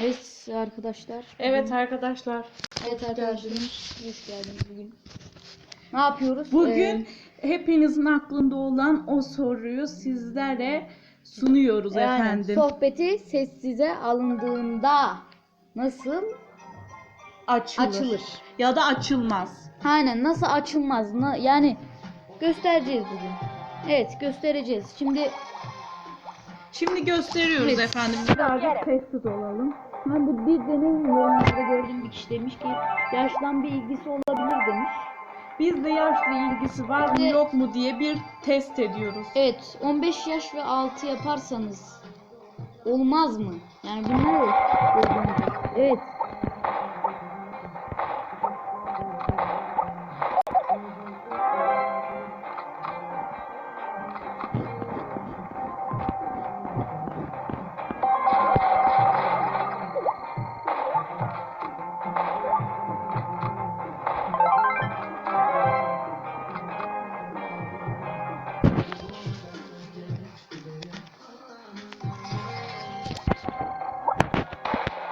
Evet arkadaşlar. Evet arkadaşlar. Evet arkadaşlar. Hoş geldiniz bugün. Ne yapıyoruz? Bugün hepinizin aklında olan o soruyu sizlere sunuyoruz Ee, yani efendim. sohbeti sessize alındığında nasıl açılır. açılır? Ya da açılmaz. Aynen nasıl açılmaz? Yani göstereceğiz bugün. Evet göstereceğiz. Şimdi Şimdi gösteriyoruz Evet. efendim. Birazcık sessiz olalım. ben bu bir deneyim yorumlarda gördüğüm bir kişi demiş ki yaştan bir ilgisi olabilir demiş. Bizde yaşlı ilgisi var mı Ve- yok mu diye bir test ediyoruz. Evet 15 yaş ve altı yaparsanız olmaz mı? Yani gözlemci. Evet.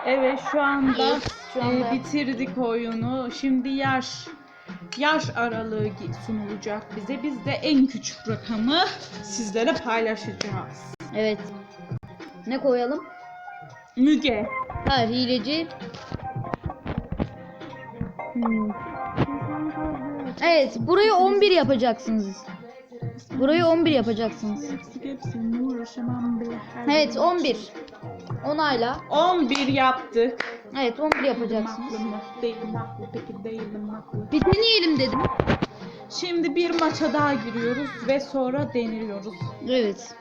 Evet şu anda, şu anda. e, bitirdik oyunu. Şimdi yaş yaş aralığı gi- sunulacak bize. Biz de en küçük rakamı sizlere paylaşacağız. Evet. Ne koyalım? Müge. Hayır hileci. Hmm. Evet burayı 11 yapacaksınız. Burayı 11 yapacaksınız. Evet 11. Onayla. 11 yaptık. Evet 11 yapacaksınız. Haklı? Değilim haklı. Peki değilim haklı. Bir deneyelim dedim. Şimdi bir maça daha giriyoruz ve sonra deniliyoruz. Evet.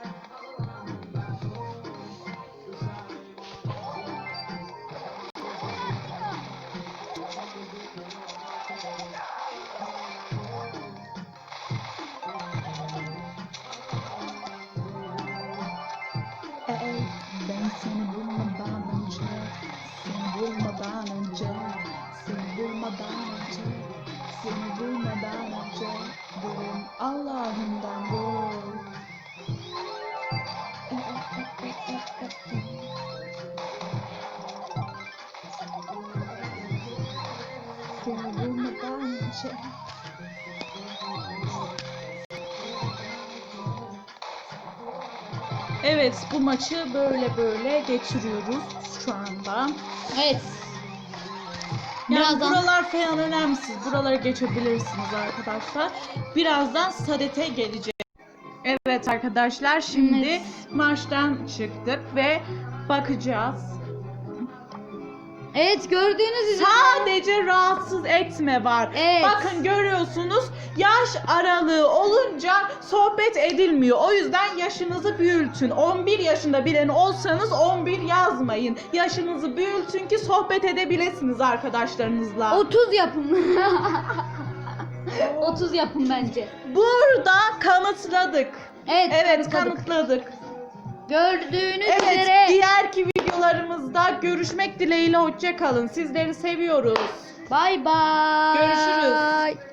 Önce. Evet bu maçı böyle böyle geçiriyoruz şu anda. Evet. Yani Birazdan buralar falan önemsiz. Buraları geçebilirsiniz arkadaşlar. Birazdan sadete gelecek. Evet arkadaşlar şimdi Evet. maçtan çıktık ve bakacağız. Evet gördüğünüz üzere Sadece rahatsız etme var. Evet. Bakın görüyorsunuz yaş aralığı olunca sohbet edilmiyor. O yüzden yaşınızı büyütün. 11 yaşında bilen olsanız 11 yazmayın. Yaşınızı büyütün ki sohbet edebilirsiniz arkadaşlarınızla. 30 yapın. 30 yapın bence. Burada kanıtladık. Evet. Evet kanıtladık. kanıtladık. Gördüğünüz Evet üzere. diğerki videolarımızda görüşmek dileğiyle hoşça kalın. Sizleri seviyoruz. Bay bay. Görüşürüz.